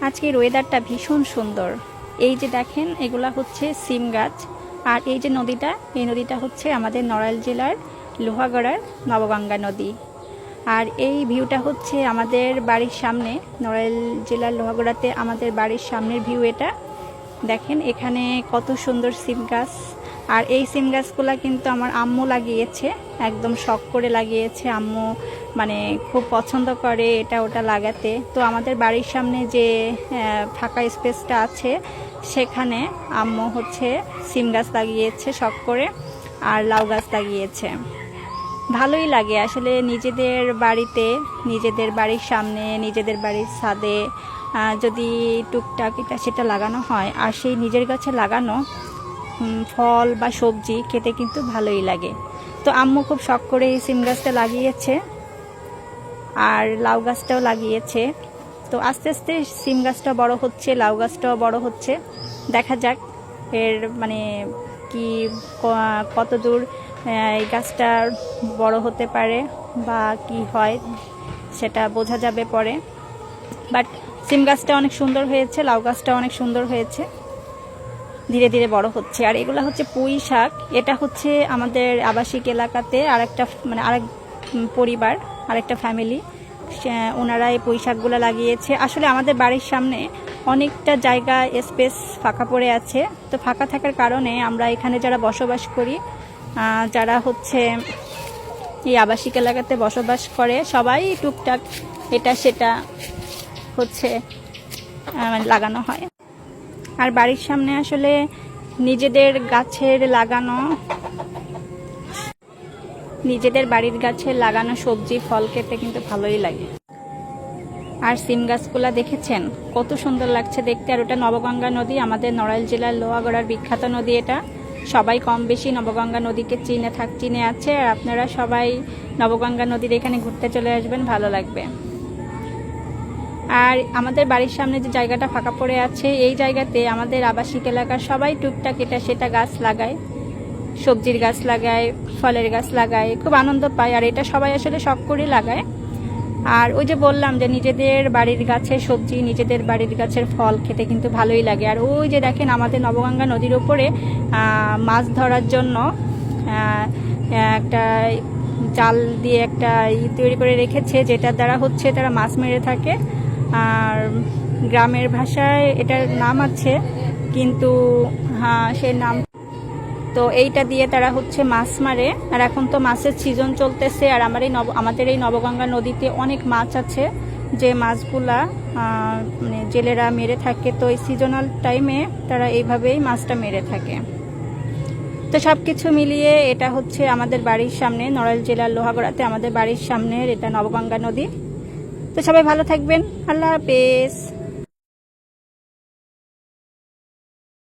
আজকের ওয়েদারটা ভীষণ সুন্দর। এই যে দেখেন, এগুলা হচ্ছে সিম গাছ। আর এই যে নদীটা, এই নদীটা হচ্ছে আমাদের নড়াইল জেলার লোহাগড়ার নবগঙ্গা নদী। আর এই ভিউটা হচ্ছে আমাদের বাড়ির সামনে, নড়াইল জেলার লোহাগড়াতে আমাদের বাড়ির সামনের ভিউ এটা। দেখেন, এখানে কত সুন্দর সিম গাছ। আর এই সিম গাছগুলা কিন্তু আমার আম্মু লাগিয়েছে, একদম শখ করে লাগিয়েছে। আম্মু মানে খুব পছন্দ করে এটা ওটা লাগাতে। তো আমাদের বাড়ির সামনে যে ফাঁকা স্পেসটা আছে, সেখানে আম্মু হচ্ছে সিম গাছ লাগিয়েছে শখ করে আর লাউ গাছ লাগিয়েছে। ভালোই লাগে আসলে নিজেদের বাড়িতে, নিজেদের বাড়ির সামনে, নিজেদের বাড়ির ছাদে যদি টুকটাক এটা সেটা লাগানো হয় আর সেই নিজের গাছে লাগানো ফল বা সবজি খেতে কিন্তু ভালোই লাগে। তো আম্মু খুব শখ করে এই সিম গাছটা লাগিয়েছে। আর লাউ গাছটাও লাগিয়েছে। তো আস্তে আস্তে সিম গাছটা বড় হচ্ছে, লাউ গাছটাও বড় হচ্ছে। দেখা যাক এর মানে কি কত দূর এই গাছটা বড় হতে পারে বা কি হয় সেটা বোঝা যাবে পরে। বাট সিম গাছটা অনেক সুন্দর হয়েছে, লাউ গাছটা অনেক সুন্দর হয়েছে। ধীরে ধীরে বড় হচ্ছে। আর এগুলো হচ্ছে পুঁই শাক। এটা হচ্ছে আমাদের আবাসিক এলাকাতে আরেকটা মানে আরেক পরিবার, আরেকটা ফ্যামিলি ওনারা এই পুঁই শাকগুলো লাগিয়েছে। আসলে আমাদের বাড়ির সামনে অনেকটা জায়গা, স্পেস ফাঁকা পড়ে আছে। তো ফাঁকা থাকার কারণে আমরা এখানে যারা বসবাস করি যারা হচ্ছে এই আবাসিক এলাকাতে বসবাস করে, সবাই টুকটাক এটা সেটা হচ্ছে মানে লাগানো হয়। আর বাড়ির সামনে আসলে নিজেদের গাছের লাগানো নিজেদের বাড়ির গাছে লাগানো সবজি, ফল খেতে কিন্তু ভালোই লাগে। আর সিম গাছগুলা দেখেছেন? কত সুন্দর লাগছে দেখতে। আর ওটা নবগঙ্গা নদী, আমাদের নড়াইল জেলার লোহাগড়ার বিখ্যাত নদী এটা। সবাই কম বেশি নবগঙ্গা নদীকে চিনে থাক, চিনে আছে। আর আপনারা সবাই নবগঙ্গা নদীর এখানে ঘুরতে চলে আসবেন, ভালো লাগবে। আর আমাদের বাড়ির সামনে যে জায়গাটা ফাঁকা পড়ে আছে, এই জায়গাতে আমাদের আবাসিক এলাকার সবাই টুকটাক এটা সেটা গাছ লাগায়। সবজির গাছ লাগায় ফলের গাছ লাগায় খুব আনন্দ পায়। আর এটা সবাই আসলে শখ করে লাগায়। আর ওই যে বললাম যে নিজেদের বাড়ির গাছের সবজি নিজেদের বাড়ির গাছের ফল খেতে কিন্তু ভালোই লাগে। আর ওই যে দেখেন আমাদের নবগঙ্গা নদীর আহ, মাছ ধরার জন্য একটা জাল দিয়ে একটা ই তৈরি করে রেখেছে যেটার দ্বারা হচ্ছে তারা মাছ মেরে থাকে। আর গ্রামের ভাষায় এটার নাম আছে কিন্তু হ্যাঁ সে নাম তো এইটা দিয়ে তারা হচ্ছে মাছ মারে। আর এখন তো মাছের সিজন চলতেছে, আর আমার এই নব আমাদের এই নবগঙ্গা নদীতে অনেক মাছ আছে। যে মাছগুলা মানে জেলেরা মেরে থাকে, তো এই সিজনাল টাইমে তারা এইভাবেই মাছটা মেরে থাকে। তো সব কিছু মিলিয়ে এটা হচ্ছে আমাদের বাড়ির সামনে, নড়াইল জেলার লোহাগড়াতে আমাদের বাড়ির সামনের এটা নবগঙ্গা নদী। তো সবাই ভালো থাকবেন। আল্লাহ হাফেজ।